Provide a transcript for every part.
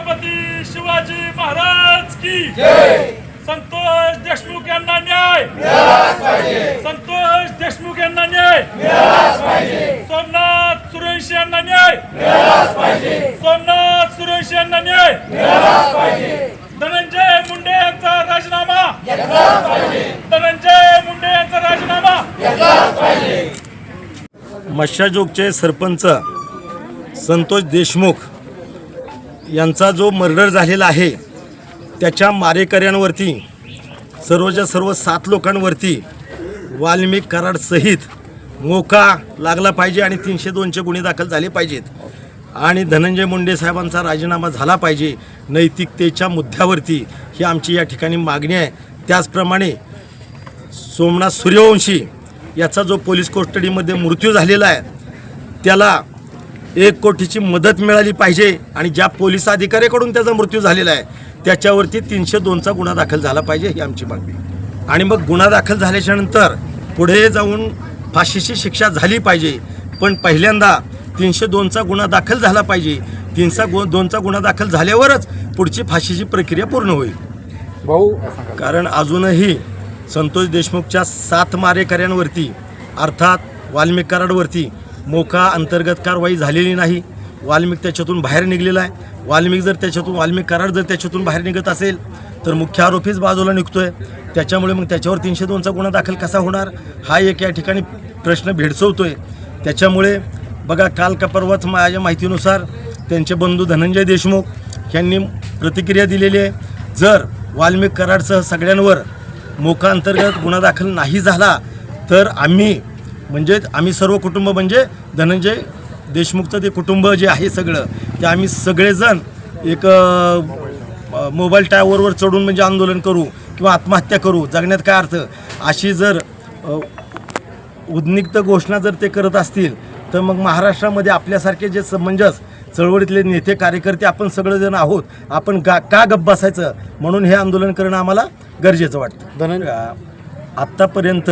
छत्रपती शिवाजी महाराज की संतोष देशमुख यांना न्याय! संतोष देशमुख यांना न्याय! सोमनाथ सुरेश यांना न्याय! सोमनाथ सुरेश यांना न्याय! धनंजय मुंडे यांचा राजीनामा! धनंजय मुंडे यांचा राजीनामा! मशाजोगचे सरपंच संतोष देशमुख यांचा जो मर्डर झालेला आहे त्याच्या मारेकऱ्यांवरती सर्वच्या सर्व सात लोकांवरती वाल्मिक कराडसहित मोका लागला पाहिजे आणि तीनशे दोनचे गुन्हे दाखल झाले पाहिजेत. आणि धनंजय मुंडे साहेबांचा राजीनामा झाला पाहिजे. नैतिकतेच्या मुद्द्यावरती ही आमची या ठिकाणी मागणी आहे. त्याचप्रमाणे सोमनाथ सूर्यवंशी याचा जो पोलीस कोस्टडीमध्ये मृत्यू झालेला आहे त्याला एक कोटीची मदत मिळाली पाहिजे आणि ज्या पोलीस अधिकाऱ्याकडून त्याचा मृत्यू झालेला आहे त्याच्यावरती तीनशे दोनचा गुन्हा दाखल झाला पाहिजे ही आमची मागणी. आणि मग गुन्हा दाखल झाल्याच्यानंतर पुढे जाऊन फाशीची शिक्षा झाली पाहिजे पण पहिल्यांदा तीनशे दोनचा गुन्हा दाखल झाला पाहिजे. तीनशे गु दोनचा गुन्हा दाखल झाल्यावरच पुढची फाशीची प्रक्रिया पूर्ण होईल. भाऊ कारण अजूनही संतोष देशमुखच्या सात मारेकऱ्यांवरती अर्थात वाल्मिक कराडवरती मोका अंतर्गत कारवाई झालेली नाही. वाल्मिक त्याच्यातून बाहेर निघलेला आहे. वाल्मिक जर त्याच्यातून वाल्मिक करार जर त्याच्यातून बाहेर निघत असेल तर मुख्य आरोपीच बाजूला निघतोय. त्याच्यामुळे मग त्याच्यावर तीनशे दोनचा गुन्हा दाखल कसा होणार? हा एक या ठिकाणी प्रश्न भेडसवतोय. त्याच्यामुळे बघा काल का परवाच माझ्या माहितीनुसार त्यांचे बंधू धनंजय देशमुख यांनी प्रतिक्रिया दिलेली आहे. जर वाल्मिक कराडसह सगळ्यांवर मोका अंतर्गत गुन्हा दाखल नाही झाला तर आम्ही म्हणजेच आम्ही सर्व कुटुंब म्हणजे धनंजय देशमुखचं ते कुटुंब जे आहे सगळं ते आम्ही सगळेजण एक मोबाईल टायवरवर चढून म्हणजे आंदोलन करू किंवा आत्महत्या करू जगण्यात काय अर्थ? अशी जर उद्निग्त उद्निक्त घोषणा जर ते करत असतील तर मग महाराष्ट्रामध्ये आपल्यासारखे जे समंजस म्हणजे चळवळीतले नेते कार्यकर्ते आपण सगळेजण आहोत आपण गा का गप्प बसायचं? म्हणून हे आंदोलन करणं आम्हाला गरजेचं वाटतं. धनंजय आत्तापर्यंत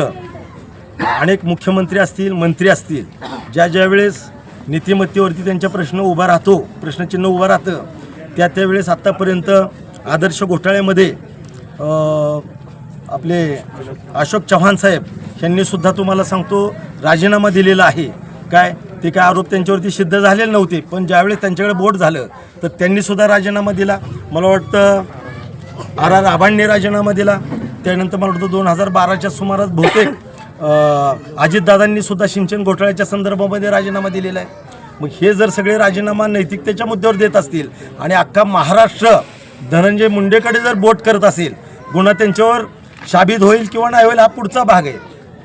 अनेक मुख्यमंत्री असतील मंत्री असतील ज्या ज्या वेळेस नीतिमत्तेवरती त्यांचा प्रश्न उभा राहतो प्रश्नचिन्ह उभं राहतं त्या त्यावेळेस आत्तापर्यंत आदर्श घोटाळ्यामध्ये आपले अशोक चव्हाण साहेब यांनी सुद्धा तुम्हाला सांगतो राजीनामा दिलेला आहे. काय? ते काय आरोप त्यांच्यावरती सिद्ध झालेले नव्हते पण ज्यावेळेस त्यांच्याकडे बोट झालं तर त्यांनीसुद्धा राजीनामा दिला. मला वाटतं आर आर आबांनी राजीनामा दिला. त्यानंतर मला वाटतं दोन हजार बाराच्या सुमारास बहुतेक अजितदादांनी सुद्धा सिंचन घोटाळ्याच्या संदर्भामध्ये राजीनामा दिलेला आहे. मग हे जर सगळे राजीनामा नैतिकतेच्या मुद्द्यावर देत असतील आणि अख्खा महाराष्ट्र धनंजय मुंडेकडे जर बोट करत असेल गुन्हा त्यांच्यावर शाबित होईल किंवा नाही होईल हा पुढचा भाग आहे.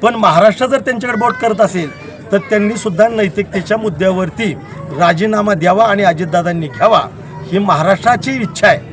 पण महाराष्ट्र जर त्यांच्याकडे बोट करत असेल तर त्यांनी सुद्धा नैतिकतेच्या मुद्द्यावरती राजीनामा द्यावा आणि अजितदादांनी घ्यावा ही महाराष्ट्राची इच्छा आहे.